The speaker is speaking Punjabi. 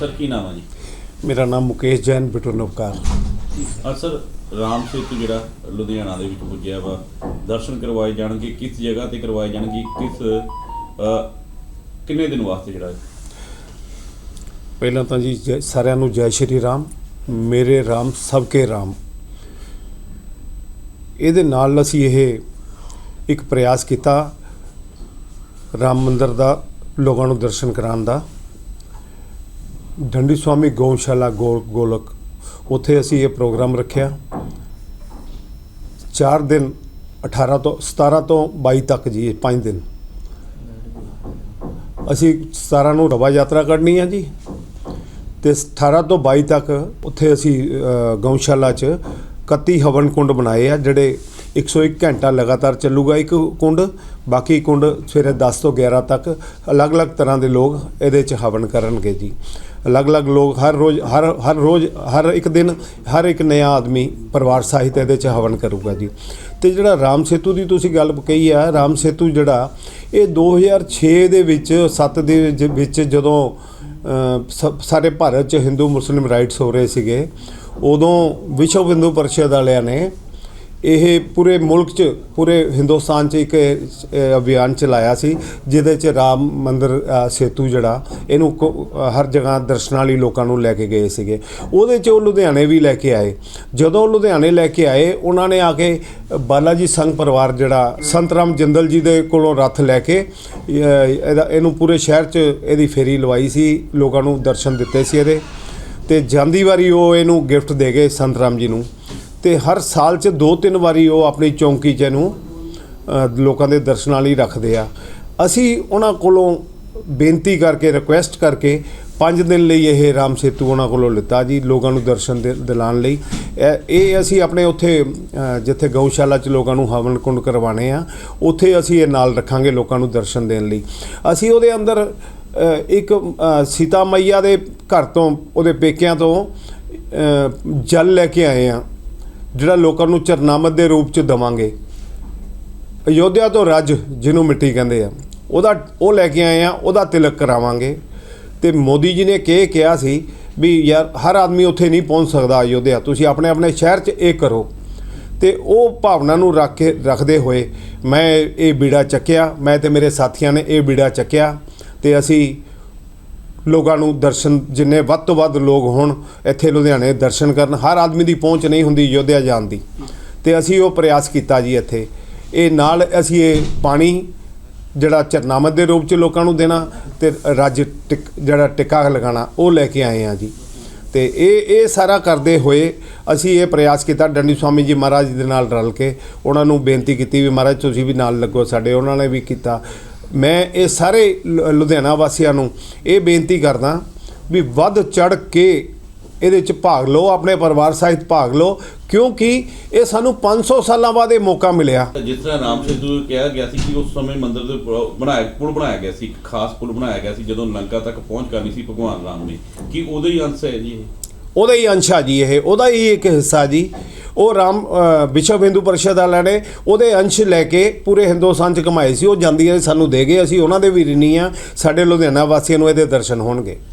ਸਰ ਕੀ ਨਾਮ ਹੈ ਜੀ? ਮੇਰਾ ਨਾਮ ਮੁਕੇਸ਼ ਜੈਨ ਬਿਟੂਨਵਕਾਰ ਅ ਸਰ ਰਾਮ ਸੇਤੂ ਜਿਹੜਾ ਲੁਧਿਆਣਾ ਦੇ ਵਿੱਚ ਪੁੱਜਿਆ ਵਾ ਦਰਸ਼ਨ ਕਰਵਾਏ ਜਾਣਗੇ ਕਿਸ ਜਗ੍ਹਾ ਤੇ ਕਰਵਾਏ ਜਾਣਗੇ ਕਿਸ ਕਿੰਨੇ ਦਿਨ ਵਾਸਤੇ ਜਿਹੜਾ ਪਹਿਲਾਂ ਤਾਂ ਜੀ ਜੈ- ਸਾਰਿਆਂ ਨੂੰ ਜੈ ਸ਼੍ਰੀ ਰਾਮ ਮੇਰੇ ਰਾਮ ਸਭ ਕੇ ਰਾਮ। ਇਹਦੇ ਨਾਲ ਅਸੀਂ ਇਹ ਇੱਕ ਪ੍ਰਯਾਸ ਕੀਤਾ ਰਾਮ ਮੰਦਿਰ ਦਾ ਲੋਕਾਂ ਨੂੰ ਦਰਸ਼ਨ ਕਰਾਉਣ ਦਾ। ਡੰਡੀ ਸਵਾਮੀ ਗਊਸ਼ਾਲਾ ਗੋਲ ਗੋਲਕ। ਉੱਥੇ ਅਸੀਂ ਇਹ ਪ੍ਰੋਗਰਾਮ ਰੱਖਿਆ। 4 ਦਿਨ 18 ਤੋਂ 17 ਤੋਂ 22 ਤੱਕ ਜੀ, ਇਹ 5 ਦਿਨ। ਅਸੀਂ 17 ਨੂੰ ਰਵਾ ਯਾਤਰਾ ਕਰਨੀ ਹੈ ਜੀ। ਤੇ 18 ਤੋਂ 22 ਤੱਕ ਉੱਥੇ ਅਸੀਂ ਗਊਸ਼ਾਲਾ 'ਚ 31 ਹਵਨ ਕੁੰਡ ਬਣਾਏ ਆ, ਜਿਹੜੇ 101 ਘੰਟਾ ਲਗਾਤਾਰ ਚੱਲੂਗਾ ਇੱਕ ਕੁੰਡ। ਬਾਕੀ ਕੁੰਡ ਸਵੇਰੇ 10 ਤੋਂ 11 ਤੱਕ ਅਲੱਗ-ਅਲੱਗ ਤਰ੍ਹਾਂ ਦੇ ਲੋਕ ਇਹਦੇ 'ਚ ਹਵਨ ਕਰਨਗੇ ਜੀ। ਅਲੱਗ-ਅਲੱਗ ਲੋਕ ਹਰ ਰੋਜ਼, ਹਰ ਹਰ ਰੋਜ਼, ਹਰ ਇੱਕ ਦਿਨ ਹਰ ਇੱਕ ਨया ਆਦਮੀ ਪਰਿਵਾਰ ਸਾਹਿਤ ਇਹਦੇ 'ਚ ਹਵਨ ਕਰੂਗਾ ਜੀ। ਤੇ ਜਿਹੜਾ ਰਾਮ ਸੇਤੂ ਦੀ ਤੁਸੀਂ ਗੱਲ ਕਹੀ ਆ, ਰਾਮ ਸੇਤੂ ਜਿਹੜਾ, ਇਹ 2006 ਦੇ ਵਿੱਚ 7 ਦੇ ਵਿੱਚ- ਵਿੱਚ ਜਦੋਂ ਸ- ਸਾਰੇ ਭਾਰਤ 'ਚ ਹਿੰਦੂ ਮੁਸਲਿਮ ਰਾਈਟਸ ਹੋ ਰਹੇ ਸੀਗੇ, ਉਦੋਂ ਵਿਸ਼ਵ ਹਿੰਦੂ ਪਰਿਸ਼ਦ ਵਾਲਿਆਂ ਨੇ ਇਹ ਪੂਰੇ ਮੁਲਕ 'ਚ, ਪੂਰੇ ਹਿੰਦੁਸਤਾਨ 'ਚ ਇੱਕ ਅਭਿਆਨ ਚਲਾਇਆ ਸੀ, ਜਿਹਦੇ 'ਚ ਰਾਮ ਮੰਦਰ ਸੇਤੂ ਜਿਹੜਾ, ਇਹਨੂੰ ਕੋ- ਹਰ ਜਗ੍ਹਾ ਦਰਸ਼ਨਾਂ ਲਈ ਲੋਕਾਂ ਨੂੰ ਲੈ ਕੇ ਗਏ ਸੀਗੇ। ਉਹਦੇ 'ਚ ਉਹ ਲੁਧਿਆਣੇ ਵੀ ਲੈ ਕੇ ਆਏ। ਜਦੋਂ ਲੁਧਿਆਣੇ ਲੈ ਕੇ ਆਏ, ਉਹਨਾਂ ਨੇ ਆ ਕੇ ਬਾਲਾਜੀ ਸੰਘ ਪਰਿਵਾਰ ਜਿਹੜਾ, ਸੰਤ ਰਾਮ ਜਿੰਦਲ ਜੀ ਦੇ ਕੋਲੋਂ ਰੱਥ ਲੈ ਕੇ ਇਹਦਾ, ਇਹਨੂੰ ਪੂਰੇ ਸ਼ਹਿਰ 'ਚ ਇਹਦੀ ਫੇਰੀ ਲਵਾਈ ਸੀ, ਲੋਕਾਂ ਨੂੰ ਦਰਸ਼ਨ ਦਿੱਤੇ ਸੀ ਇਹਦੇ। ਤੇ ਜਾਂਦੀ ਵਾਰੀ ਉਹ ਇਹਨੂੰ ਗਿਫਟ ਦੇ ਗਏ ਸੰਤ ਰਾਮ ਜੀ ਨੂੰ। ਤੇ ਹਰ ਸਾਲ 'ਚ ਦੋ ਤਿੰਨ ਵਾਰੀ ਉਹ ਆਪਣੀ ਚੌਂਕੀ 'ਚ ਇਹਨੂੰ ਲੋਕਾਂ ਦੇ ਦਰਸ਼ਨਾਂ ਲਈ ਰੱਖਦੇ ਆ। ਅਸੀਂ ਉਹਨਾਂ ਕੋਲੋਂ ਬੇਨਤੀ ਕਰਕੇ ਰਿਕੁਐਸਟ ਕਰਕੇ 5 ਦਿਨ ਲਈ ਇਹ ਰਾਮ ਸੇਤੂ ਉਹਨਾਂ ਕੋਲੋਂ ਲਿੱਤਾ ਜੀ, ਲੋਕਾਂ ਨੂੰ ਦਰਸ਼ਨ ਦੇ- ਦਿਲਾਉਣ ਲਈ। ਇਹ ਇਹ ਅਸੀਂ ਆਪਣੇ ਉੱਥੇ ਜਿੱਥੇ ਗਊਸ਼ਾਲਾ 'ਚ ਲੋਕਾਂ ਨੂੰ ਹਵਨ ਕੁੰਡ ਕਰਵਾਣੇ ਆ, ਉੱਥੇ ਅਸੀਂ ਇਹ ਨਾਲ ਰੱਖਾਂਗੇ ਲੋਕਾਂ ਨੂੰ ਦਰਸ਼ਨ ਦੇਣ ਲਈ। ਅਸੀਂ ਉਹਦੇ ਅੰਦਰ ਇੱਕ ਸੀਤਾ ਮਈਆ ਦੇ ਘਰ ਤੋਂ, ਉਹਦੇ ਪੇਕਿਆਂ ਤੋਂ ਜਲ ਲੈ ਕੇ ਆਏ ਆ। ਜਿਹੜਾ ਲੋਕਾਂ ਨੂੰ ਚਰਨਾਮਤ ਦੇ ਰੂਪ 'ਚ ਦਵਾਂਗੇ। ਅਯੋਧਿਆ ਤੋਂ ਰੱਜ, ਜਿਹਨੂੰ ਮਿੱਟੀ ਕਹਿੰਦੇ ਆ, ਉਹਦਾ, ਉਹ ਲੈ ਕੇ ਆਏ ਆ, ਉਹਦਾ ਤਿਲਕ ਕਰਾਵਾਂਗੇ। ਤੇ ਮੋਦੀ ਜੀ ਨੇ ਕਿ ਕਿਹਾ ਸੀ ਵੀ ਯਾਰ, ਹਰ ਆਦਮੀ ਉੱਥੇ ਨਹੀਂ ਪਹੁੰਚ ਸਕਦਾ ਅਯੋਧਿਆ, ਤੁਸੀਂ ਆਪਣੇ ਆਪਣੇ ਸ਼ਹਿਰ 'ਚ ਇਹ ਕਰੋ। ਤੇ ਉਹ ਭਾਵਨਾ ਨੂੰ ਰੱਖ ਕੇ, ਰੱਖਦੇ ਹੋਏ ਮੈਂ ਇਹ ਬੀੜਾ ਚੱਕਿਆ, ਮੈਂ ਤੇ ਮੇਰੇ ਸਾਥੀਆਂ ਨੇ ਇਹ ਬੀੜਾ ਚੱਕਿਆ। ਤੇ ਅਸੀਂ ਲੋਕਾਂ ਨੂੰ ਦਰਸ਼ਨ, ਜਿੰਨੇ ਵੱਧ ਤੋਂ ਵੱਧ ਲੋਕ ਹੋਣ, ਇੱਥੇ ਲੁਧਿਆਣੇ ਦਰਸ਼ਨ ਕਰਨ, ਹਰ ਆਦਮੀ ਦੀ ਪਹੁੰਚ ਨਹੀਂ ਹੁੰਦੀ ਯੋਧਿਆ ਜਾਣ ਦੀ। ਤੇ ਅਸੀਂ ਉਹ ਪ੍ਰਯਾਸ ਕੀਤਾ ਜੀ ਇੱਥੇ। ਇਹ ਨਾਲ ਅਸੀਂ ਇਹ ਪਾਣੀ, ਜਿਹੜਾ ਚਰਨਾਮਤ ਦੇ ਰੂਪ ਚ ਲੋਕਾਂ ਨੂੰ ਦੇਣਾ ਤੇ ਰੱਜ ਟਿਕ, ਜਿਹੜਾ ਟਿੱਕਾ ਲਗਾਣਾ ਉਹ ਲੈ ਕੇ ਆਏ ਆ ਜੀ। ਤੇ ਇਹ ਇਹ ਸਾਰਾ ਕਰਦੇ ਹੋਏ ਅਸੀਂ ਇਹ ਪ੍ਰਯਾਸ ਕੀਤਾ, ਡੰਡੀ ਸਵਾਮੀ ਜੀ ਮਹਾਰਾਜ ਦੇ ਨਾਲ ਰਲ ਕੇ। ਉਹਨਾਂ ਨੂੰ ਬੇਨਤੀ ਕੀਤੀ ਵੀ ਮਹਾਰਾਜ, ਤੁਸੀਂ ਵੀ ਨਾਲ ਲੱਗੋ ਸਾਡੇ, ਉਹਨਾਂ ਨੇ ਵੀ ਕੀਤਾ। ਮੈਂ ਇਹ ਸਾਰੇ ਲੁਧਿਆਣਾ ਵਾਸੀਆਂ ਨੂੰ ਇਹ ਬੇਨਤੀ ਕਰਦਾ ਵੀ ਵੱਧ ਚੜ ਕੇ ਇਹਦੇ ਚ ਭਾਗ ਲਓ ਆਪਣੇ ਪਰਿਵਾਰ ਸਾਹਿਤ ਭਾਗ ਲਓ ਕਿਉਂਕਿ ਇਹ ਸਾਨੂੰ 500 ਸਾਲਾਂ ਬਾਅਦ ਇਹ ਮੌਕਾ ਮਿਲਿਆ। ਜਿਸ ਤਰ੍ਹਾਂ ਰਾਮ ਸੇਤੂ ਕਿਹਾ ਗਿਆ ਸੀ ਕਿ ਉਸ ਸਮੇਂ ਮੰਦਿਰ ਦੇ ਬਣਾਇਆ ਪੁਲ ਬਣਾਇਆ ਗਿਆ ਸੀ ਇੱਕ ਖਾਸ ਪੁਲ ਬਣਾਇਆ ਗਿਆ ਸੀ ਜਦੋਂ ਲੰਕਾ ਤੱਕ ਪਹੁੰਚ ਕਰਨੀ ਸੀ ਭਗਵਾਨ ਰਾਮ ਨੇ। ਕੀ ਉਹਦਾ ਹੀ ਅੰਸ਼ ਹੈ ਜੀ ਇਹ? ਉਹਦਾ ਹੀ ਅੰਸ਼ ਆ ਜੀ ਇਹ ਉਹਦਾ ਹੀ ਇੱਕ ਹਿੱਸਾ ਜੀ। ਉਹ ਰਾਮ ਵਿਸ਼ਵ ਹਿੰਦੂ ਪਰਿਸ਼ਦ ਵਾਲਿਆਂ ਨੇ ਉਹਦੇ ਅੰਸ਼ ਲੈ ਕੇ ਪੂਰੇ ਹਿੰਦੁਸਤਾਨ ਚ ਕਮਾਏ ਸੀ। ਉਹ ਜਾਂਦੀਆਂ ਸਾਨੂੰ ਦੇ ਗਏ, ਅਸੀਂ ਉਹਨਾਂ ਦੇ ਵੀ ਰਿਣੀ ਆ। ਸਾਡੇ ਲੁਧਿਆਣਾ ਵਾਸੀਆਂ ਨੂੰ ਇਹਦੇ ਦਰਸ਼ਨ ਹੋਣਗੇ।